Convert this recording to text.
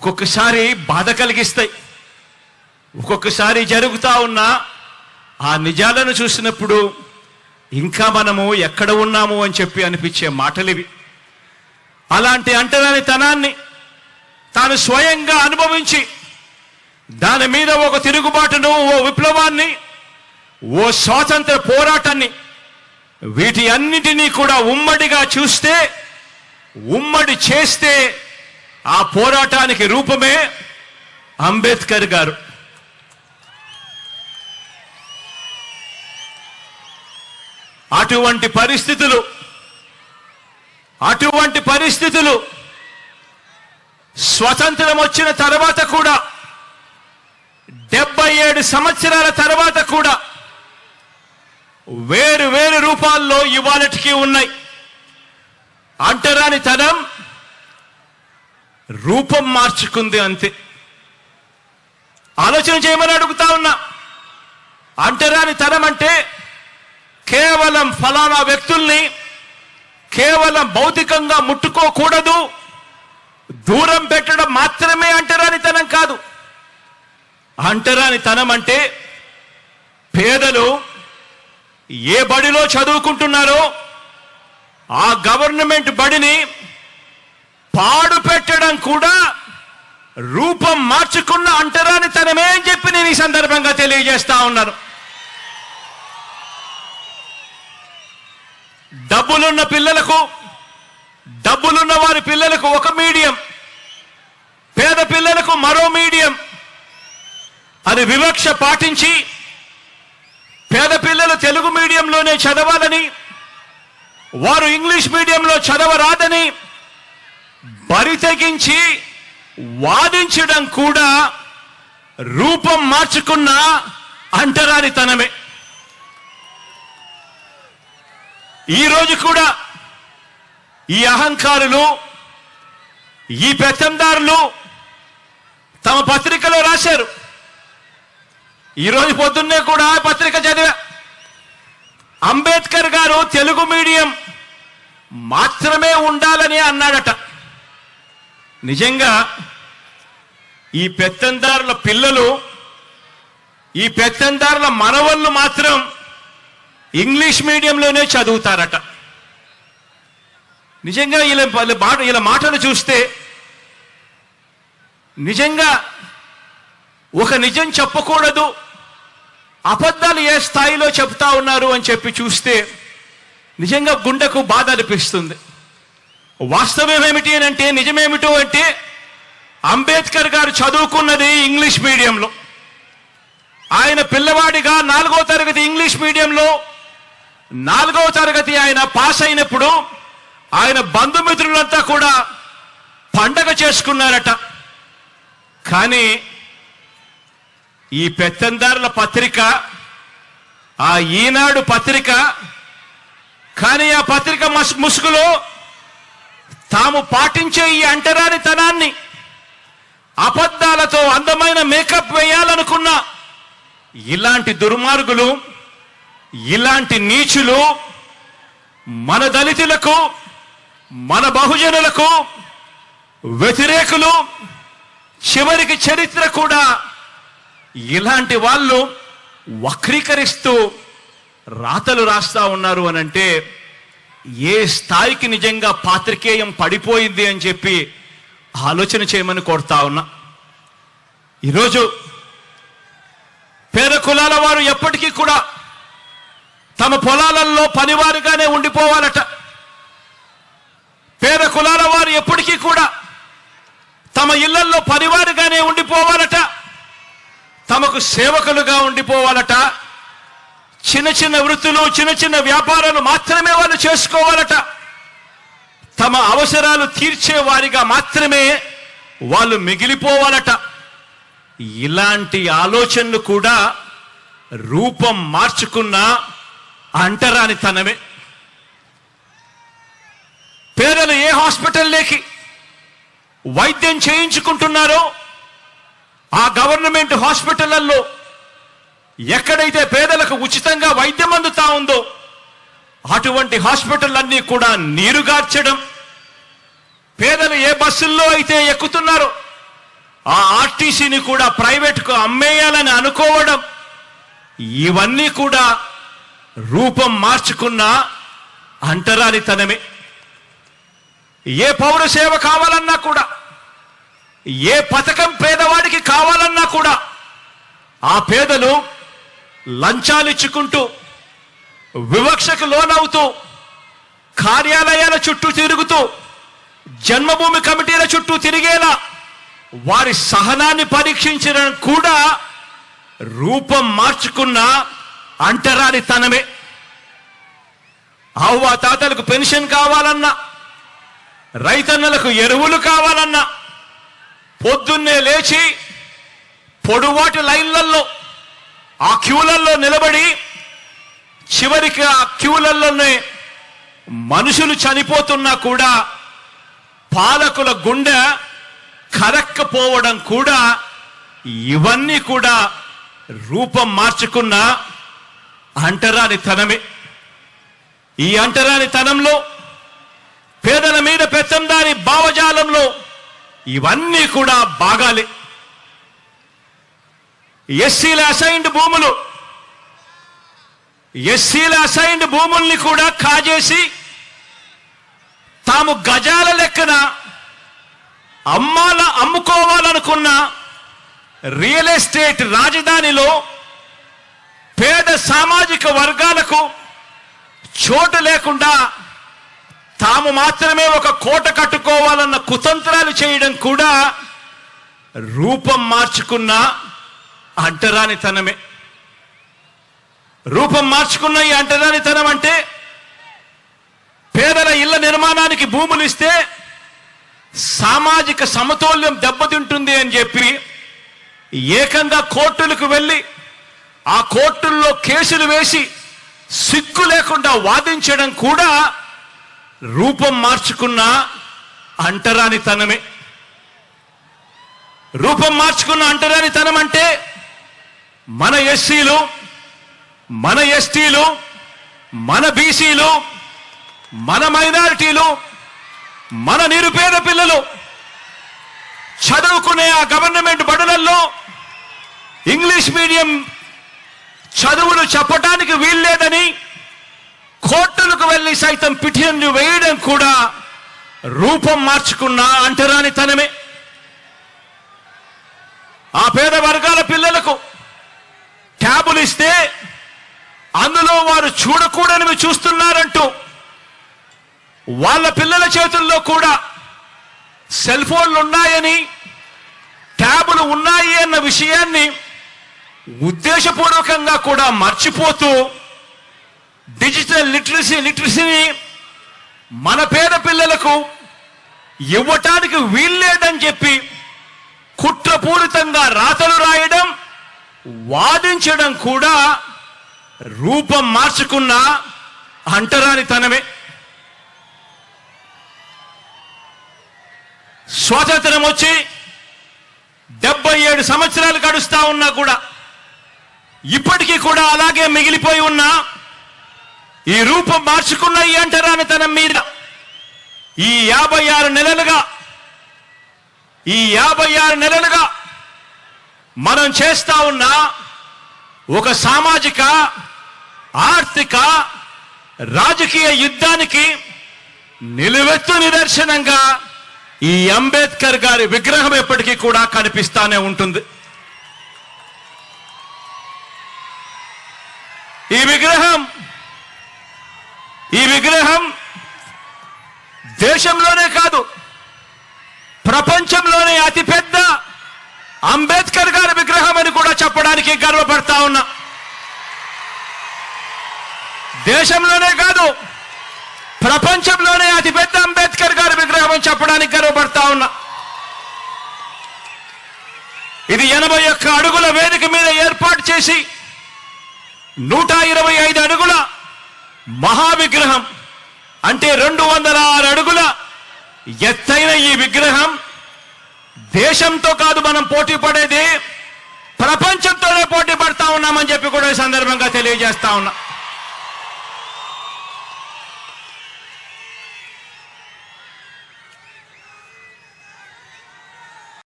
ఒక్కొక్కసారి బాధ కలిగిస్తాయి. ఒక్కొక్కసారి జరుగుతూ ఉన్న ఆ నిజాలను చూసినప్పుడు ఇంకా మనము ఎక్కడ ఉన్నాము అని చెప్పి అనిపించే మాటలివి. అలాంటి అంటరాని తనాన్ని తాను స్వయంగా అనుభవించి దాని మీద ఒక తిరుగుబాటును ఓ విప్లవాన్ని ఓ స్వాతంత్ర పోరాటాన్ని వీటి అన్నిటినీ కూడా ఉమ్మడిగా చూస్తే ఉమ్మడి చేస్తే ఆ పోరాటానికి రూపమే అంబేద్కర్ గారు. అటువంటి పరిస్థితులు అటువంటి పరిస్థితులు స్వతంత్రం వచ్చిన తర్వాత కూడా డెబ్బై ఏడు సంవత్సరాల తర్వాత కూడా వేరు వేరు రూపాల్లో ఇవాళటికి ఉన్నాయి. అంటరానితనం రూపం మార్చుకుంది అంతే. ఆలోచన చేయమని అడుగుతా ఉన్నా. అంటరాని తరం అంటే కేవలం ఫలానా వ్యక్తుల్ని కేవలం భౌతికంగా ముట్టుకోకూడదు. దూరం పెట్టడం మాత్రమే అంటరానితనం కాదు. అంటరానితనం అంటే పేదలు ఏ బడిలో చదువుకుంటున్నారో ఆ గవర్నమెంట్ బడిని పాడు పెట్టడం కూడా రూపం మార్చుకున్న అంటరానితనమే అని చెప్పి నేను ఈ సందర్భంగా తెలియజేస్తా ఉన్నాను. డబ్బులున్న పిల్లలకు డబ్బులున్న వారి పిల్లలకు ఒక మీడియం పేద పిల్లలకు మరో మీడియం. అది వివక్ష పాటించి పేద పిల్లలు తెలుగు మీడియంలోనే చదవాలని వారు ఇంగ్లీష్ మీడియంలో చదవరాదని బరి తెగించి వాదించడం కూడా రూపం మార్చుకున్న అంటరానితనమే. ఈ రోజు కూడా ఈ అహంకారులు ఈ పెత్తందారులు తమ పత్రికలో రాశారు. ఈరోజు పొద్దున్నే కూడా పత్రిక చదివా. అంబేద్కర్ గారు తెలుగు మీడియం మాత్రమే ఉండాలని అన్నాడట. నిజంగా ఈ పెత్తందారుల పిల్లలు ఈ పెత్తందారుల మనవళ్ళు మాత్రం ఇంగ్లీష్ మీడియంలోనే చదువుతారట. నిజంగా ఇలా మాట ఇలా మాటలు చూస్తే నిజంగా ఒక నిజం చెప్పకూడదు అబద్ధాలు ఏ స్థాయిలో చెప్తా ఉన్నారు అని చెప్పి చూస్తే నిజంగా గుండెకు బాధ అనిపిస్తుంది. వాస్తవం ఏమిటి అని అంటే నిజమేమిటో అంటే అంబేద్కర్ గారు చదువుకున్నది ఇంగ్లీష్ మీడియంలో. ఆయన పిల్లవాడిగా నాలుగో తరగతి ఇంగ్లీష్ మీడియంలో నాలుగవ తరగతి ఆయన పాస్ అయినప్పుడు ఆయన బంధుమిత్రులంతా కూడా పండగ చేసుకున్నారట. కానీ ఈ పెత్తందారుల పత్రిక ఆ ఈనాడు పత్రిక కానీ ఆ పత్రిక మస్ ముసుగులో తాము పాటించే ఈ అంటరానితనాన్ని అబద్ధాలతో అందమైన మేకప్ వేయాలనుకున్న ఇలాంటి దుర్మార్గులు ఇలాంటి నీచులు మన దళితులకు మన బహుజనులకు వ్యతిరేకులు చివరికి చరిత్ర కూడా ఇలాంటి వాళ్ళు వక్రీకరిస్తూ రాతలు రాస్తా ఉన్నారు అని అంటే ఏ స్థాయికి నిజంగా పాత్రికేయం పడిపోయింది అని చెప్పి ఆలోచన చేయమని కోరుతా ఉన్నా. ఈరోజు పేద కులాల వారు ఎప్పటికీ కూడా తమ పొలాలలో పనివారుగానే ఉండిపోవాలట. పేద కులాల వారు ఎప్పటికీ కూడా తమ ఇళ్ళలో పనివారుగానే ఉండిపోవాలట. తమకు సేవకులుగా ఉండిపోవాలట. చిన్న చిన్న వృత్తులు చిన్న చిన్న వ్యాపారాలు మాత్రమే వాళ్ళు చేసుకోవాలట. తమ అవసరాలు తీర్చే వారిగా మాత్రమే వాళ్ళు మిగిలిపోవాలట. ఇలాంటి ఆలోచనలు కూడా రూపం మార్చుకున్న అంటరానితనమే. పేదలు ఏ హాస్పిటల్లోకి వైద్యం చేయించుకుంటున్నారో ఆ గవర్నమెంట్ హాస్పిటళ్ళలో ఎక్కడైతే పేదలకు ఉచితంగా వైద్యం అందుతా ఉందో అటువంటి హాస్పిటల్ అన్నీ కూడా నీరుగార్చడం పేదలు ఏ బస్సుల్లో అయితే ఎక్కుతున్నారో ఆ ఆర్టీసీని కూడా ప్రైవేట్కు అమ్మేయాలని అనుకోవడం ఇవన్నీ కూడా రూపం మార్చుకున్న అంటరానితనమే. ఏ పౌర సేవ కావాలన్నా కూడా ఏ పథకం పేదవాడికి కావాలన్నా కూడా ఆ పేదలు లంచాలిచ్చుకుంటూ వివక్షకు లోనవుతూ కార్యాలయాల చుట్టూ తిరుగుతూ జన్మభూమి కమిటీల చుట్టూ తిరిగేలా వారి సహనాన్ని పరీక్షించడం కూడా రూపం మార్చుకున్న అంటరాని తనమే అవ్వ తాతలకు పెన్షన్ కావాలన్నా రైతన్నలకు ఎరువులు కావాలన్నా పొద్దున్నే లేచి పొడువాటి లైన్లలో ఆ క్యూలల్లో నిలబడి చివరికి ఆ క్యూలలోనే మనుషులు చనిపోతున్నా కూడా పాలకుల గుండె కరక్కపోవడం కూడా ఇవన్నీ కూడా రూపం మార్చుకున్న అంటరాని తనమే ఈ అంటరాని తనంలో పేదల మీద పెత్తందారి భావజాలంలో ఇవన్నీ కూడా బాగాలే. ఎస్సీల అసైన్డ్ భూములు. ఎస్సీల అసైన్డ్ భూముల్ని కూడా కాజేసి తాము గజాల లెక్కన అమ్మాల అమ్ముకోవాలనుకున్న రియల్ ఎస్టేట్ రాజధానిలో పేద సామాజిక వర్గాలకు చోటు లేకుండా తాము మాత్రమే ఒక కోట కట్టుకోవాలన్న కుతంత్రాలు చేయడం కూడా రూపం మార్చుకున్న అంటరానితనమే. రూపం మార్చుకున్న ఈ అంటరానితనం అంటే పేదల ఇళ్ళ నిర్మాణానికి భూములు ఇస్తే సామాజిక సమతౌల్యం దెబ్బతింటుంది అని చెప్పి ఏకంగా కోర్టులకు వెళ్ళి ఆ కోర్టుల్లో కేసులు వేసి సిగ్గు లేకుండా వాదించడం కూడా రూపం మార్చుకున్న అంటరానితనమే. రూపం మార్చుకున్న అంటరానితనం అంటే మన ఎస్సీలు మన ఎస్టీలు మన బీసీలు మన మైనారిటీలు మన నిరుపేద పిల్లలు చదువుకునే ఆ గవర్నమెంట్ బడులల్లో ఇంగ్లీష్ మీడియం చదువులు చెప్పటానికి వీల్లేదని కోర్టులకు వెళ్ళి సైతం పిటిషన్లు వేయడం కూడా రూపం మార్చుకున్న అంటరానితనమే. ఆ పేద వర్గాల పిల్లలకు ట్యాబులు అందులో వారు చూడకూడనివి చూస్తున్నారంటూ వాళ్ళ పిల్లల చేతుల్లో కూడా సెల్ ఫోన్లు ఉన్నాయని ట్యాబులు ఉన్నాయి అన్న విషయాన్ని ఉద్దేశపూర్వకంగా కూడా మర్చిపోతూ డిజిటల్ లిటరసీ లిటరసీని మన పేద పిల్లలకు ఇవ్వటానికి వీల్లేదని చెప్పి కుట్రపూరితంగా రాతలు రాయడం వాదించడం కూడా రూపం మార్చుకున్న అంటరానితనమే. స్వాతంత్రం వచ్చి డెబ్బై ఏడు సంవత్సరాలు గడుస్తా ఉన్నా కూడా ఇప్పటికీ కూడా అలాగే మిగిలిపోయి ఉన్న ఈ రూపం మార్చుకున్న ఈ అంటరానితనం మీద ఈ యాభై ఆరు నెలలుగా ఈ యాభై ఆరు నెలలుగా మనం చేస్తా ఉన్న ఒక సామాజిక ఆర్థిక రాజకీయ యుద్ధానికి నిలువెత్తు నిదర్శనంగా ఈ అంబేద్కర్ గారి విగ్రహం ఎప్పటికీ కూడా కనిపిస్తానే ఉంటుంది. ఈ విగ్రహం ఈ విగ్రహం దేశంలోనే కాదు ప్రపంచంలోనే అతిపెద్ద అంబేద్కర్ గారి విగ్రహం అని కూడా చెప్పడానికి గర్వపడతా ఉన్నా. దేశంలోనే కాదు ప్రపంచంలోనే అతిపెద్ద అంబేద్కర్ గారి విగ్రహం అని చెప్పడానికి గర్వపడతా ఉన్నా. ఇది ఎనభై ఒక్క అడుగుల వేదిక మీద ఏర్పాటు చేసి నూట ఇరవై ఐదు అడుగుల మహావిగ్రహం అంటే రెండు వందల ఆరు అడుగుల ఎత్తైన ఈ విగ్రహం దేశంతో కాదు మనం పోటీ పడేది ప్రపంచంతోనే పోటీ పడతా ఉన్నామని చెప్పి కూడా ఈ సందర్భంగా తెలియజేస్తా ఉన్నా.